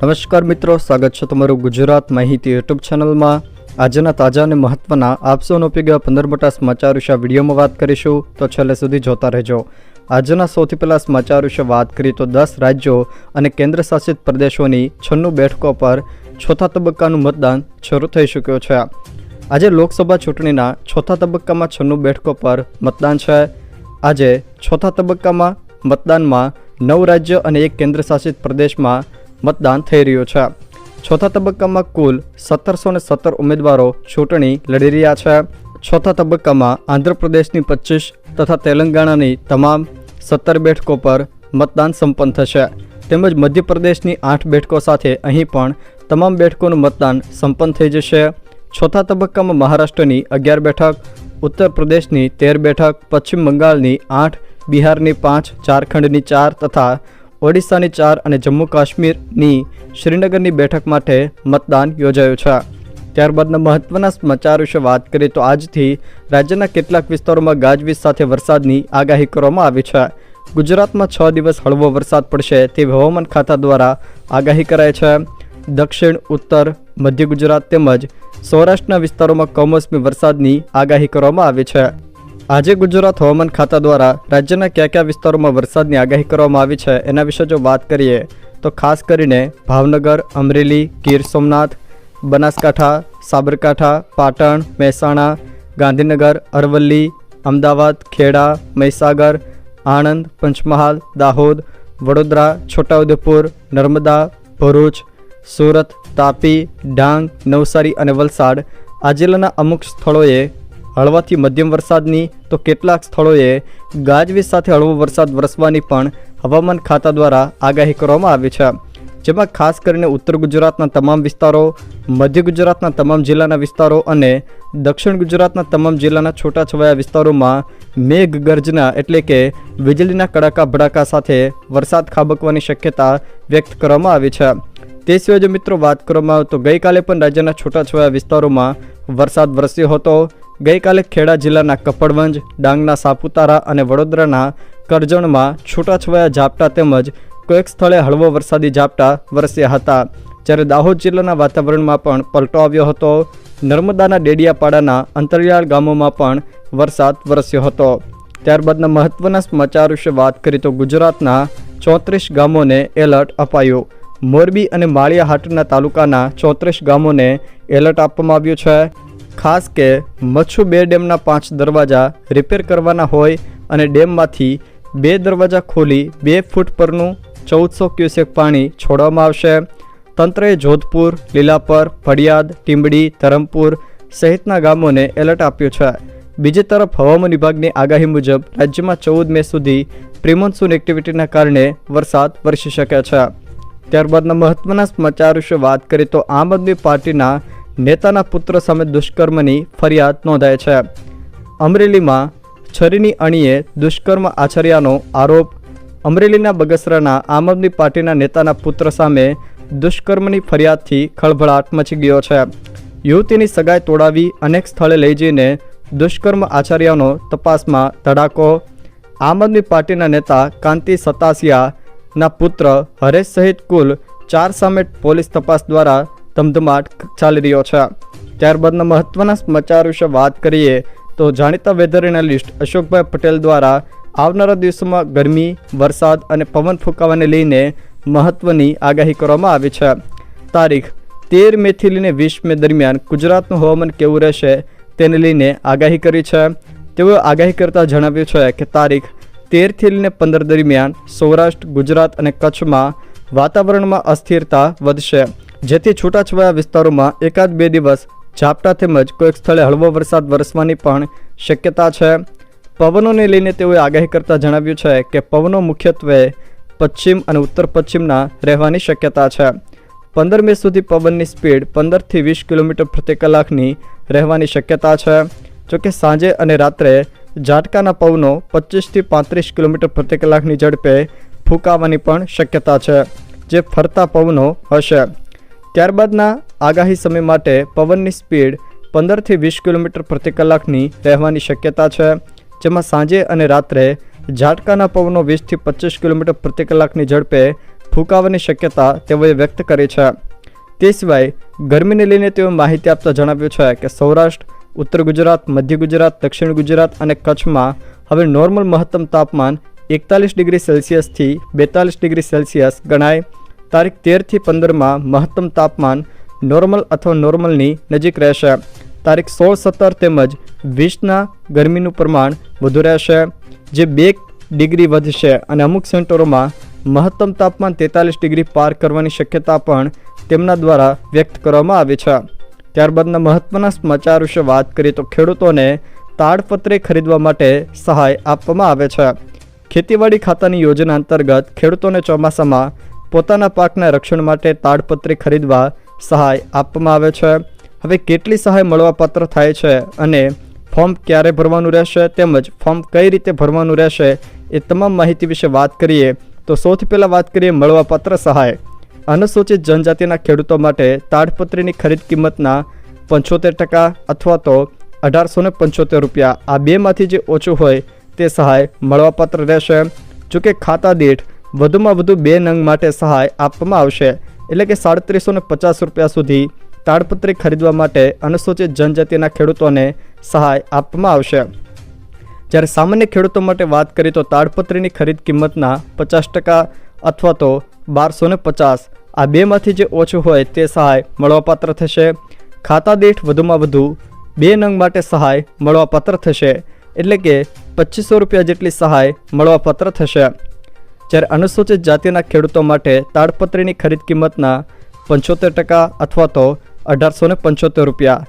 નમસ્કાર મિત્રો, સ્વાગત છે તમારું ગુજરાત માહિતી યુટ્યુબ ચેનલમાં. આજના તાજા અને મહત્વના આપસોનો ઉપયોગી પંદર મોટા સમાચાર વિશે વિડીયોમાં વાત કરીશું. તો છેલ્લે સુધી જોતા રહેજો. આજના સૌથી પહેલાં સમાચાર વિશે વાત કરીએ તો દસ રાજ્યો અને કેન્દ્રશાસિત પ્રદેશોની છન્નું બેઠકો પર ચોથા તબક્કાનું મતદાન શરૂ થઈ ચૂક્યું છે. આજે લોકસભા ચૂંટણીના ચોથા તબક્કામાં છન્નું બેઠકો પર મતદાન છે. આજે ચોથા તબક્કામાં મતદાનમાં નવ રાજ્ય અને એક કેન્દ્રશાસિત પ્રદેશમાં મતદાન થઈ રહ્યું છે. ચોથા તબક્કામાં કુલ સત્તરસો ને સત્તર ઉમેદવારો ચૂંટણી લડી રહ્યા છે. ચોથા તબક્કામાં આંધ્રપ્રદેશની પચીસ તથા તેલંગાણાની તમામ સત્તર બેઠકો પર મતદાન સંપન્ન થશે. તેમજ મધ્યપ્રદેશની આઠ બેઠકો સાથે અહીં પણ તમામ બેઠકોનું મતદાન સંપન્ન થઈ જશે. ચોથા તબક્કામાં મહારાષ્ટ્રની અગિયાર બેઠક ઉત્તર પ્રદેશની તેર બેઠક, પશ્ચિમ બંગાળની આઠ, બિહારની પાંચ, ઝારખંડની ચાર તથા ઓડિશાની ચાર અને જમ્મુ કાશ્મીરની શ્રીનગરની બેઠક માટે મતદાન યોજાયું છે. ત્યારબાદના મહત્વના સમાચાર વિશે વાત કરીએ તો આજથી રાજ્યના કેટલાક વિસ્તારોમાં ગાજવીજ સાથે વરસાદની આગાહી કરવામાં આવી છે. ગુજરાતમાં છ દિવસ હળવો વરસાદ પડશે તેવી હવામાન ખાતા દ્વારા આગાહી કરાઈ છે. દક્ષિણ, ઉત્તર, મધ્ય ગુજરાત તેમજ સૌરાષ્ટ્રના વિસ્તારોમાં કમોસમી વરસાદની આગાહી કરવામાં આવી છે. આજે ગુજરાત હવામાન ખાતા દ્વારા રાજ્યના કયા કયા વિસ્તારોમાં વરસાદની આગાહી કરવામાં આવી છે એના વિશે જો વાત કરીએ, તો ખાસ કરીને ભાવનગર, અમરેલી, ગીર સોમનાથ, બનાસકાંઠા, સાબરકાંઠા, પાટણ, મહેસાણા, ગાંધીનગર, અરવલ્લી, અમદાવાદ, ખેડા, મહીસાગર, આણંદ, પંચમહાલ, દાહોદ, વડોદરા, છોટાઉદેપુર, નર્મદા, ભરૂચ, સુરત, તાપી, ડાંગ, નવસારી અને વલસાડ આ જિલ્લાના અમુક સ્થળોએ હળવાથી મધ્યમ વરસાદની તો કેટલાક સ્થળોએ ગાજવીજ સાથે હળવો વરસાદ વરસવાની પણ હવામાન ખાતા દ્વારા આગાહી કરવામાં આવી છે. જેમાં ખાસ કરીને ઉત્તર ગુજરાતના તમામ વિસ્તારો, મધ્ય ગુજરાતના તમામ જિલ્લાના વિસ્તારો અને દક્ષિણ ગુજરાતના તમામ જિલ્લાના છૂટાછવાયા વિસ્તારોમાં મેઘ ગર્જના એટલે કે વીજળીના કડાકા ભડાકા સાથે વરસાદ ખાબકવાની શક્યતા વ્યક્ત કરવામાં આવી છે. તે સિવાય જો મિત્રો વાત કરવામાં આવે તો ગઈકાલે પણ રાજ્યના છૂટાછવાયા વિસ્તારોમાં વરસાદ વરસ્યો હતો. ગઈકાલે ખેડા જિલ્લાના કપડવંજ, ડાંગના સાપુતારા અને વડોદરાના કરજણમાં છૂટાછવાયા ઝાપટા તેમજ કોઈક સ્થળે હળવો વરસાદી ઝાપટા વરસ્યા હતા. જ્યારે દાહોદ જિલ્લાના વાતાવરણમાં પણ પલટો આવ્યો હતો. નર્મદાના ડેડિયાપાડાના અંતરિયાળ ગામોમાં પણ વરસાદ વરસ્યો હતો. ત્યારબાદના મહત્વના સમાચાર વિશે વાત કરી તો ગુજરાતના ચોત્રીસ ગામોને એલર્ટ અપાયું. મોરબી અને માળિયા હાટના તાલુકાના ચોત્રીસ ગામોને એલર્ટ આપવામાં આવ્યું છે. ખાસ કે મચ્છુ બે ડેમના પાંચ દરવાજા રિપેર કરવાના હોય અને ડેમમાંથી બે દરવાજા ખોલી બે ફૂટ પરનું ચૌદસો ક્યુસેક પાણી છોડવામાં આવશે. તંત્રએ જોધપુર, લીલાપર, ફળિયાદ, ટીંબડી, ધરમપુર સહિતના ગામોને એલર્ટ આપ્યું છે. બીજી તરફ હવામાન વિભાગની આગાહી મુજબ રાજ્યમાં ચૌદ મે સુધી પ્રિમોન્સૂન એક્ટિવિટીના કારણે વરસાદ વરસી શકે છે. ત્યારબાદના મહત્વના સમાચાર વિશે વાત કરીએ તો આમ આદમી પાર્ટીના નેતાના પુત્ર સામે દુષ્કર્મની ફરિયાદ નોંધાય છે. અમરેલીમાં છરીની અણીએ દુષ્કર્મ આચર્યાનો આરોપ. અમરેલીના બગસરાના આમ આદમી પાર્ટીના નેતાના પુત્ર સામે દુષ્કર્મની ફરિયાદથી ખળભળાટ મચી ગયો છે. યુવતીની સગાઈ તોડાવી અનેક સ્થળે લઈ જઈને દુષ્કર્મ આચાર્યનો તપાસમાં ધડાકો આમ આદમી પાર્ટીના નેતા કાંતિ સતાસિયાના પુત્ર હરેશ સહિત કુલ ચાર સામે પોલીસ તપાસ દ્વારા ધમધમાટ ચાલી રહ્યો છે. ત્યારબાદના મહત્વના સમાચાર વિશે વાત કરીએ તો જાણીતા વેધર એનાલિસ્ટ અશોકભાઈ પટેલ દ્વારા આવનારા દિવસોમાં ગરમી, વરસાદ અને પવન ફૂંકાવાને લઈને મહત્વની આગાહી કરવામાં આવી છે. તારીખ તેર મેથી લઈને વીસ મે દરમિયાન ગુજરાતનું હવામાન કેવું રહેશે તેને લઈને આગાહી કરી છે. તેઓએ આગાહી કરતાં જણાવ્યું છે કે તારીખ તેરથી લઈને પંદર દરમિયાન સૌરાષ્ટ્ર, ગુજરાત અને કચ્છમાં વાતાવરણમાં અસ્થિરતા વધશે. જેથી છૂટાછવાયા વિસ્તારોમાં એકાદ બે દિવસ ઝાપટા તેમજ કોઈક સ્થળે હળવો વરસાદ વરસવાની પણ શક્યતા છે. પવનોને લઈને તેઓએ આગાહી કરતાં જણાવ્યું છે કે પવનો મુખ્યત્વે પશ્ચિમ અને ઉત્તર પશ્ચિમના રહેવાની શક્યતા છે. પંદર મે સુધી પવનની સ્પીડ પંદરથી વીસ કિલોમીટર પ્રતિ કલાકની રહેવાની શક્યતા છે. જોકે સાંજે અને રાત્રે ઝાટકાના પવનો પચીસથી પાંત્રીસ કિલોમીટર પ્રતિ કલાકની ઝડપે ફૂંકાવાની પણ શક્યતા છે, જે ફરતા પવનો હશે. ત્યારબાદના આગાહી સમય માટે પવનની સ્પીડ પંદરથી વીસ કિલોમીટર પ્રતિ કલાકની રહેવાની શક્યતા છે. જેમાં સાંજે અને રાત્રે ઝાટકાના પવનો વીસથી પચીસ કિલોમીટર પ્રતિ કલાકની ઝડપે ફૂંકાવાની શક્યતા તેઓએ વ્યક્ત કરી છે. તે સિવાય ગરમીને લઈને તેઓ માહિતી આપતા જણાવ્યું છે કે સૌરાષ્ટ્ર, ઉત્તર ગુજરાત, મધ્ય ગુજરાત, દક્ષિણ ગુજરાત અને કચ્છમાં હવે નોર્મલ મહત્તમ તાપમાન એકતાલીસ ડિગ્રી સેલ્સિયસથી બેતાલીસ ડિગ્રી સેલ્સિયસ ગણાય. તારીખ તેરથી પંદરમાં મહત્તમ તાપમાન નોર્મલ અથવા નોર્મલની નજીક રહેશે. તારીખ સોળ સત્તર તેમજ વીસના ગરમીનું પ્રમાણ વધુ રહેશે, જે બે ડિગ્રી વધશે અને અમુક સેન્ટરોમાં મહત્તમ તાપમાન તેતાલીસ ડિગ્રી પાર કરવાની શક્યતા પણ તેમના દ્વારા વ્યક્ત કરવામાં આવી છે. ત્યારબાદના મહત્ત્વના સમાચાર વિશે વાત કરીએ તો ખેડૂતોને તાડપત્રે ખરીદવા માટે સહાય આપવામાં આવે છે. ખેતીવાડી ખાતાની યોજના અંતર્ગત ખેડૂતોને ચોમાસામાં પોતાના પાકના રક્ષણ માટે તાડપત્રી ખરીદવા સહાય આપવામાં આવે છે. હવે કેટલી સહાય મળવાપાત્ર થાય છે અને ફોર્મ ક્યારે ભરવાનું રહેશે તેમજ ફોર્મ કઈ રીતે ભરવાનું રહેશે એ તમામ માહિતી વિશે વાત કરીએ તો સૌથી પહેલાં વાત કરીએ મળવાપાત્ર સહાય. અનુસૂચિત જનજાતિના ખેડૂતો માટે તાડપત્રીની ખરીદ કિંમતના પંચોતેર ટકા અથવા તો અઢારસો ને પંચોતેર રૂપિયા આ બેમાંથી જે ઓછું હોય તે સહાય મળવાપાત્ર રહેશે. જોકે ખાતા દીઠ વધુમાં વધુ બે નંગ માટે સહાય આપવામાં આવશે. એટલે કે સાડત્રીસો પચાસ રૂપિયા સુધી તાડપત્રી ખરીદવા માટે અનુસૂચિત જનજાતિના ખેડૂતોને સહાય આપવામાં આવશે. જ્યારે સામાન્ય ખેડૂતો માટે વાત કરીએ તો તાડપત્રીની ખરીદ કિંમતના પચાસ ટકા અથવા તો બારસો પચાસ આ બેમાંથી જે ઓછું હોય તે સહાય મળવાપાત્ર થશે. ખાતા દીઠ વધુમાં વધુ બે નંગ માટે સહાય મળવાપાત્ર થશે. એટલે કે પચીસો રૂપિયા જેટલી સહાય મળવાપાત્ર થશે. જ્યારે અનુસૂચિત જાતિના ખેડૂતો માટે તાડપત્રીની ખરીદ કિંમતના પંચોતેર ટકા અથવા તો અઢારસો પંચોતેર રૂપિયા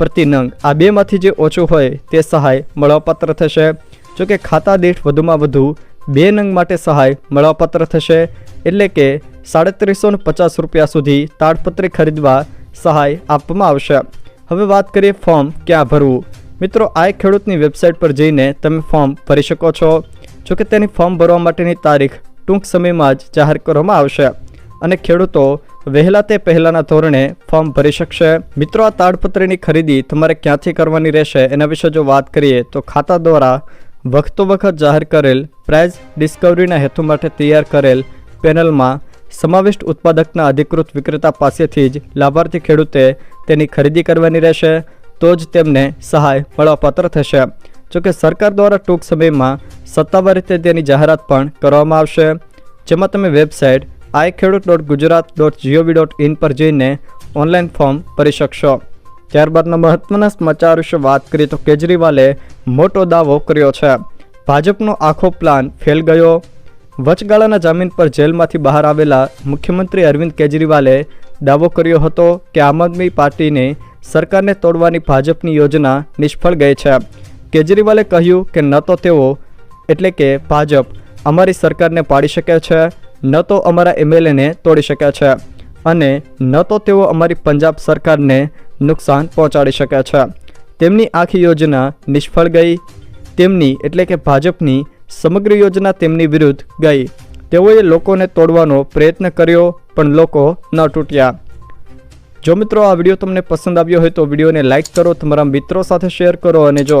પ્રતિ નંગ. આ બેમાંથી જે ઓછું હોય તે સહાય મળવાપાત્ર થશે. જોકે ખાતા દીઠ વધુમાં વધુ બે નંગ માટે સહાય મળવાપાત્ર થશે. એટલે કે સાડત્રીસો પચાસ રૂપિયા સુધી તાડપત્રી ખરીદવા સહાય આપવામાં આવશે. હવે વાત કરીએ ફોર્મ ક્યાં ભરવું? મિત્રો, આ ખેડૂતની વેબસાઇટ પર જઈને તમે ફોર્મ ભરી શકો છો. જોકે તેની ફોર્મ ભરવા માટેની તારીખ ટૂંક સમયમાં જ જાહેર કરવામાં આવશે અને ખેડૂતો વહેલા તે પહેલાંના ધોરણે ફોર્મ ભરી શકશે. મિત્રો, આ તાડપત્રીની ખરીદી તમારે ક્યાંથી કરવાની રહેશે એના વિશે જો વાત કરીએ તો ખાતા દ્વારા વખતો વખત જાહેર કરેલ પ્રાઇઝ ડિસ્કવરીના હેતુ માટે તૈયાર કરેલ પેનલમાં સમાવિષ્ટ ઉત્પાદકના અધિકૃત વિક્રેતા પાસેથી જ લાભાર્થી ખેડૂતે તેની ખરીદી કરવાની રહેશે. તો જ તેમને સહાય મળવાપાત્ર થશે. જોકે સરકાર દ્વારા ટૂંક સમયમાં સત્તાવાર રીતે તેની જાહેરાત પણ કરવામાં આવશે. જેમાં તમે website I Khedut dot Gujarat dot GOV dot in પર જઈને ઓનલાઈન ફોર્મ ભરી શકશો. ત્યારબાદના મહત્વના સમાચાર વિશે વાત કરીએ તો કેજરીવાલે મોટો દાવો કર્યો છે. ભાજપનો આખો પ્લાન ફેલ ગયો. વચગાળાના જામીન પર જેલમાંથી બહાર આવેલા મુખ્યમંત્રી અરવિંદ કેજરીવાલે દાવો કર્યો હતો કે આમ આદમી પાર્ટીને સરકારને તોડવાની ભાજપની યોજના નિષ્ફળ ગઈ છે. કેજરીવાલે કહ્યું કે ન તો તેઓ, એટલે કે ભાજપ, અમારી સરકારને પાડી શકે છે, ન તો અમારા એમએલએને તોડી શકે છે અને ન તો તેઓ અમારી પંજાબ સરકારને નુકસાન પહોંચાડી શકે છે. તેમની આખી યોજના નિષ્ફળ ગઈ. તેમની, એટલે કે ભાજપની, સમગ્ર યોજના તેમની વિરુદ્ધ ગઈ. તેઓએ લોકોને તોડવાનો પ્રયત્ન કર્યો, પણ લોકો ન તૂટ્યા. જો મિત્રો આ વીડિયો તમને પસંદ આવ્યો હોય તો વિડીયોને લાઇક કરો, તમારા મિત્રો સાથે શેર કરો અને જો